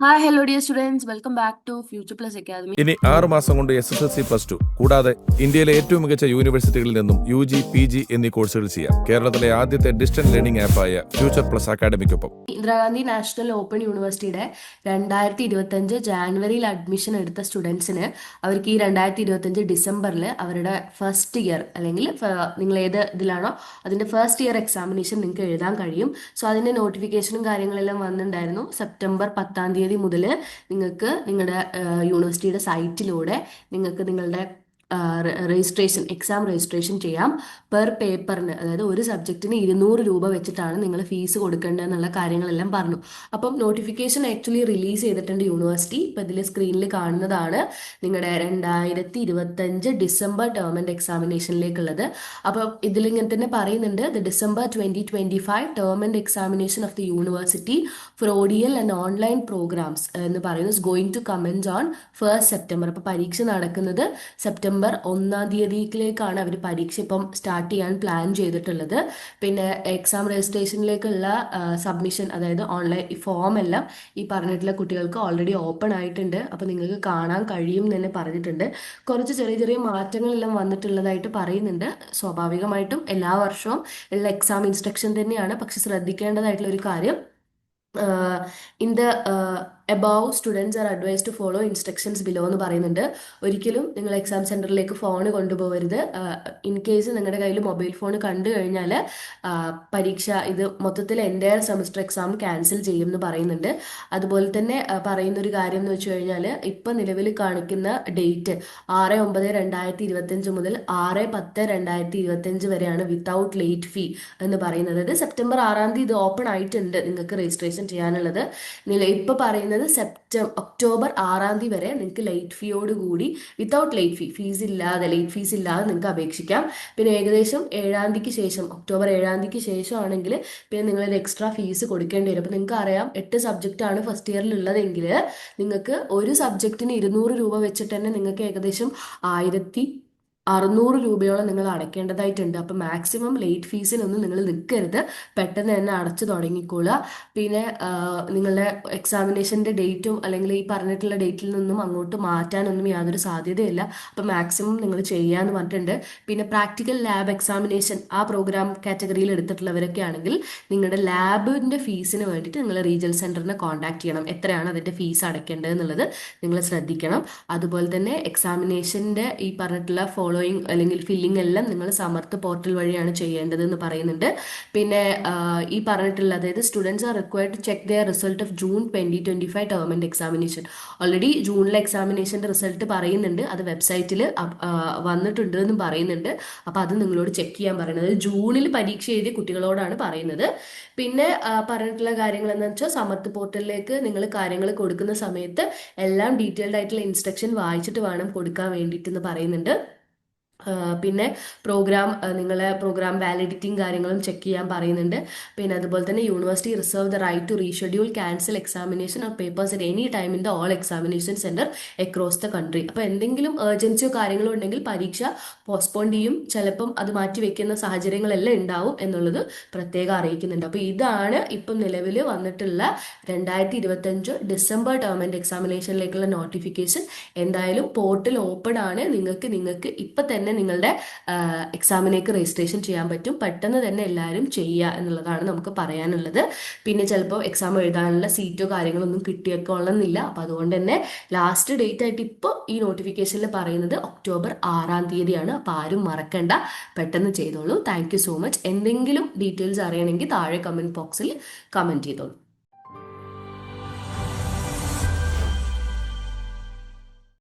Hi hello dear students welcome back to Future Plus Academy ഇനി ആറ് മാസം കൊണ്ട് S S L C plus two കൂടാതെ ഇന്ത്യയിലെ ഏറ്റവും മികച്ച യൂണിവേഴ്സിറ്റികളിൽ നിന്നും യു ജി പി ജി എന്നീ കോഴ്സുകൾ ചെയ്യാം. കേരളത്തിലെ ആദ്യത്തെ ഡിസ്റ്റന്റ് ലേണിംഗ് ആപ്പായ ഫ്യൂച്ചർ പ്ലസ് അക്കാഡമിക്കൊപ്പം ഇന്ദിരാഗാന്ധി നാഷണൽ ഓപ്പൺ യൂണിവേഴ്സിറ്റിയുടെ രണ്ടായിരത്തി ഇരുപത്തഞ്ച് ജാനുവരിയിൽ അഡ്മിഷൻ എടുത്ത സ്റ്റുഡൻസിന് അവർക്ക് ഈ രണ്ടായിരത്തി ഇരുപത്തഞ്ച് ഡിസംബറിൽ അവരുടെ ഫസ്റ്റ് ഇയർ അല്ലെങ്കിൽ നിങ്ങൾ ഏത് ഇതിലാണോ അതിന്റെ ഫസ്റ്റ് ഇയർ എക്സാമിനേഷൻ നിങ്ങൾക്ക് എഴുതാൻ കഴിയും. സോ അതിന്റെ നോട്ടിഫിക്കേഷനും കാര്യങ്ങളെല്ലാം വന്നിട്ടുണ്ടായിരുന്നു. സെപ്റ്റംബർ പത്താം തീയതി മുതൽ നിങ്ങൾക്ക് നിങ്ങളുടെ യൂണിവേഴ്സിറ്റിയുടെ സൈറ്റിലൂടെ നിങ്ങൾക്ക് നിങ്ങളുടെ രജിസ്ട്രേഷൻ എക്സാം രജിസ്ട്രേഷൻ ചെയ്യാം. പെർ പേപ്പറിന് അതായത് ഒരു സബ്ജക്റ്റിന് ഇരുന്നൂറ് രൂപ വെച്ചിട്ടാണ് നിങ്ങൾ ഫീസ് കൊടുക്കേണ്ടത് എന്നുള്ള കാര്യങ്ങളെല്ലാം പറഞ്ഞു. അപ്പം നോട്ടിഫിക്കേഷൻ ആക്ച്വലി റിലീസ് ചെയ്തിട്ടുണ്ട് യൂണിവേഴ്സിറ്റി ഇപ്പം ഇതിൽ സ്ക്രീനിൽ കാണുന്നതാണ് നിങ്ങളുടെ രണ്ടായിരത്തി ഇരുപത്തഞ്ച് ഡിസംബർ ടേം ആൻഡ് എക്സാമിനേഷനിലേക്കുള്ളത് അപ്പം ഇതിൽ ഇങ്ങനെ തന്നെ പറയുന്നുണ്ട് the December twenty twenty five term examination of the university for ODL and online programs എന്ന് പറയുന്നത് going to commence on first September അപ്പോൾ പരീക്ഷ നടക്കുന്നത് സെപ്റ്റംബർ ഒന്നാം തീയതിയിലേക്കാണ് അവർ പരീക്ഷ ഇപ്പം സ്റ്റാർട്ട് ചെയ്യാൻ പ്ലാൻ ചെയ്തിട്ടുള്ളത്. പിന്നെ എക്സാം രജിസ്ട്രേഷനിലേക്കുള്ള സബ്മിഷൻ അതായത് ഓൺലൈൻ ഫോം എല്ലാം ഈ പറഞ്ഞിട്ടുള്ള കുട്ടികൾക്ക് ഓൾറെഡി ഓപ്പൺ ആയിട്ടുണ്ട്. അപ്പോൾ നിങ്ങൾക്ക് കാണാൻ കഴിയും തന്നെ പറഞ്ഞിട്ടുണ്ട്. കുറച്ച് ചെറിയ ചെറിയ മാറ്റങ്ങളെല്ലാം വന്നിട്ടുള്ളതായിട്ട് പറയുന്നുണ്ട്. സ്വാഭാവികമായിട്ടും എല്ലാ വർഷവും ഉള്ള എക്സാം ഇൻസ്ട്രക്ഷൻ തന്നെയാണ്. പക്ഷെ ശ്രദ്ധിക്കേണ്ടതായിട്ടുള്ള ഒരു കാര്യം in the above students are advised to follow instructions below എന്ന് പറയുന്നുണ്ട്. ഒരിക്കലും നിങ്ങൾ എക്സാം സെന്ററിലേക്ക് ഫോൺ കൊണ്ടുപോകരുത്. ഇൻ കേസ് നിങ്ങളുടെ കയ്യിൽ മൊബൈൽ ഫോൺ കണ്ടു കഴിഞ്ഞാൽ പരീക്ഷ ഇത് മൊത്തത്തിൽ എന്റെ സെമസ്റ്റർ എക്സാം ക്യാൻസൽ ചെയ്യും എന്ന് പറയുന്നുണ്ട്. അതുപോലെ തന്നെ പറയുന്ന ഒരു കാര്യം എന്ന് വെച്ച് കഴിഞ്ഞാൽ ഇപ്പം നിലവിൽ കാണിക്കുന്ന ഡേറ്റ് ആറ് ഒമ്പത് രണ്ടായിരത്തി ഇരുപത്തഞ്ച് മുതൽ ആറ് പത്ത് രണ്ടായിരത്തി ഇരുപത്തഞ്ച് വരെയാണ് വിത്തൗട്ട് ലേറ്റ് ഫീ എന്ന് പറയുന്നത്. സെപ്റ്റംബർ ആറാം തീയതി ഇത് ഓപ്പൺ ആയിട്ടുണ്ട് നിങ്ങൾക്ക് രജിസ്ട്രേഷൻ ചെയ്യാനുള്ളത്. ഇപ്പം ഇപ്പോൾ പറയുന്നത് സെപ്റ്റംബർ ഒക്ടോബർ ആറാം തീയതി വരെ നിങ്ങൾക്ക് ലേറ്റ് ഫീയോട് കൂടി വിത്തൗട്ട് ലേറ്റ് ഫീ ഫീസ് ഇല്ലാതെ ലേറ്റ് ഫീസ് ഇല്ലാതെ നിങ്ങൾക്ക് അപേക്ഷിക്കാം. പിന്നെ ഏകദേശം ഏഴാം തീയതിക്ക് ശേഷം ഒക്ടോബർ ഏഴാം തീയതിക്ക് ശേഷം ആണെങ്കിൽ പിന്നെ നിങ്ങൾ ഒരു എക്സ്ട്രാ ഫീസ് കൊടുക്കേണ്ടി വരും. അപ്പോൾ നിങ്ങൾക്ക് അറിയാം എട്ട് സബ്ജക്റ്റ് ആണ് ഫസ്റ്റ് ഇയറിൽ ഉള്ളതെങ്കിൽ നിങ്ങൾക്ക് ഒരു സബ്ജക്റ്റിന് ഇരുന്നൂറ് രൂപ വെച്ചിട്ട് തന്നെ നിങ്ങൾക്ക് ഏകദേശം ആയിരത്തി അറുന്നൂറ് രൂപയോളം നിങ്ങൾ അടയ്ക്കേണ്ടതായിട്ടുണ്ട്. അപ്പം മാക്സിമം ലേറ്റ് ഫീസിനൊന്നും നിങ്ങൾ നിൽക്കരുത്. പെട്ടെന്ന് തന്നെ അടച്ചു തുടങ്ങിക്കോളുക. പിന്നെ നിങ്ങളുടെ എക്സാമിനേഷന്റെ ഡേറ്റും അല്ലെങ്കിൽ ഈ പറഞ്ഞിട്ടുള്ള ഡേറ്റിൽ നിന്നും അങ്ങോട്ട് മാറ്റാനൊന്നും യാതൊരു സാധ്യതയില്ല. അപ്പം മാക്സിമം നിങ്ങൾ ചെയ്യാമെന്ന് പറഞ്ഞിട്ടുണ്ട്. പിന്നെ പ്രാക്ടിക്കൽ ലാബ് എക്സാമിനേഷൻ ആ പ്രോഗ്രാം കാറ്റഗറിയിൽ എടുത്തിട്ടുള്ളവരൊക്കെ ആണെങ്കിൽ നിങ്ങളുടെ ലാബിന്റെ ഫീസിന് വേണ്ടിയിട്ട് നിങ്ങൾ റീജിയൽ സെന്ററിനെ കോൺടാക്ട് ചെയ്യണം. എത്രയാണ് അതിന്റെ ഫീസ് അടയ്ക്കേണ്ടത് എന്നുള്ളത് നിങ്ങൾ ശ്രദ്ധിക്കണം. അതുപോലെ തന്നെ എക്സാമിനേഷന്റെ ഈ പറഞ്ഞിട്ടുള്ള ഫോളോയിങ് അല്ലെങ്കിൽ ഫില്ലിംഗ് എല്ലാം നിങ്ങൾ സമർത്ഥ പോർട്ടൽ വഴിയാണ് ചെയ്യേണ്ടത് എന്ന് പറയുന്നുണ്ട്. പിന്നെ ഈ പറഞ്ഞിട്ടുള്ള അതായത് students are required to check their result of June twenty twenty five term examination already ജൂണിലെ എക്സാമിനേഷന്റെ റിസൾട്ട് പറയുന്നുണ്ട്. അത് വെബ്സൈറ്റിൽ വന്നിട്ടുണ്ട് എന്നും പറയുന്നുണ്ട്. അപ്പോൾ അത് നിങ്ങളോട് ചെക്ക് ചെയ്യാൻ പറയുന്നത്. ജൂണിൽ പരീക്ഷ എഴുതിയ കുട്ടികളോടാണ് പറയുന്നത്. പിന്നെ പറഞ്ഞിട്ടുള്ള കാര്യങ്ങൾ എന്താണെന്ന് വെച്ചാൽ സമർത്ഥ പോർട്ടലിലേക്ക് നിങ്ങൾ കാര്യങ്ങൾ കൊടുക്കുന്ന സമയത്ത് എല്ലാം ഡീറ്റെയിൽഡ് ആയിട്ടുള്ള ഇൻസ്ട്രക്ഷൻ വായിച്ചിട്ട് വേണം കൊടുക്കാൻ വേണ്ടിയിട്ട് എന്ന് പറയുന്നുണ്ട്. പിന്നെ പ്രോഗ്രാം നിങ്ങളെ പ്രോഗ്രാം വാലിഡിറ്റിയും കാര്യങ്ങളും ചെക്ക് ചെയ്യാൻ പറയുന്നുണ്ട്. പിന്നെ അതുപോലെ തന്നെ university reserve the right to reschedule cancel examination or papers at any time in the all examination center across the country അപ്പോൾ എന്തെങ്കിലും ഏർജൻസിയോ കാര്യങ്ങളോ ഉണ്ടെങ്കിൽ പരീക്ഷ പോസ്റ്റ്പോൺ ചെയ്യും. ചിലപ്പം അത് മാറ്റി വെക്കുന്ന സാഹചര്യങ്ങളെല്ലാം ഉണ്ടാവും എന്നുള്ളത് പ്രത്യേകം അറിയിക്കുന്നുണ്ട്. അപ്പോൾ ഇതാണ് ഇപ്പം നിലവിൽ വന്നിട്ടുള്ള രണ്ടായിരത്തി ഇരുപത്തഞ്ച് ഡിസംബർ ടേം എക്സാമിനേഷനിലേക്കുള്ള നോട്ടിഫിക്കേഷൻ എന്തായാലും പോർട്ടൽ ഓപ്പൺ ആണ്. നിങ്ങൾക്ക് നിങ്ങൾക്ക് ഇപ്പം തന്നെ നിങ്ങളുടെ എക്സാമിനേക്ക് രജിസ്ട്രേഷൻ ചെയ്യാൻ പറ്റും. പെട്ടെന്ന് തന്നെ എല്ലാവരും ചെയ്യുക എന്നുള്ളതാണ് നമുക്ക് പറയാനുള്ളത്. പിന്നെ ചിലപ്പോൾ എക്സാം എഴുതാനുള്ള സീറ്റോ കാര്യങ്ങളൊന്നും കിട്ടിയേക്കൊള്ളുന്നില്ല അപ്പം അതുകൊണ്ട് തന്നെ ലാസ്റ്റ് ഡേറ്റ് ആയിട്ട് ഇപ്പോൾ ഈ നോട്ടിഫിക്കേഷനിൽ പറയുന്നത് ഒക്ടോബർ ആറാം തീയതിയാണ്. അപ്പം ആരും മറക്കണ്ട. പെട്ടെന്ന് ചെയ്തോളൂ. താങ്ക് സോ മച്ച് എന്തെങ്കിലും ഡീറ്റെയിൽസ് അറിയണമെങ്കിൽ താഴെ കമന്റ് ബോക്സിൽ കമന്റ് ചെയ്തോളൂ.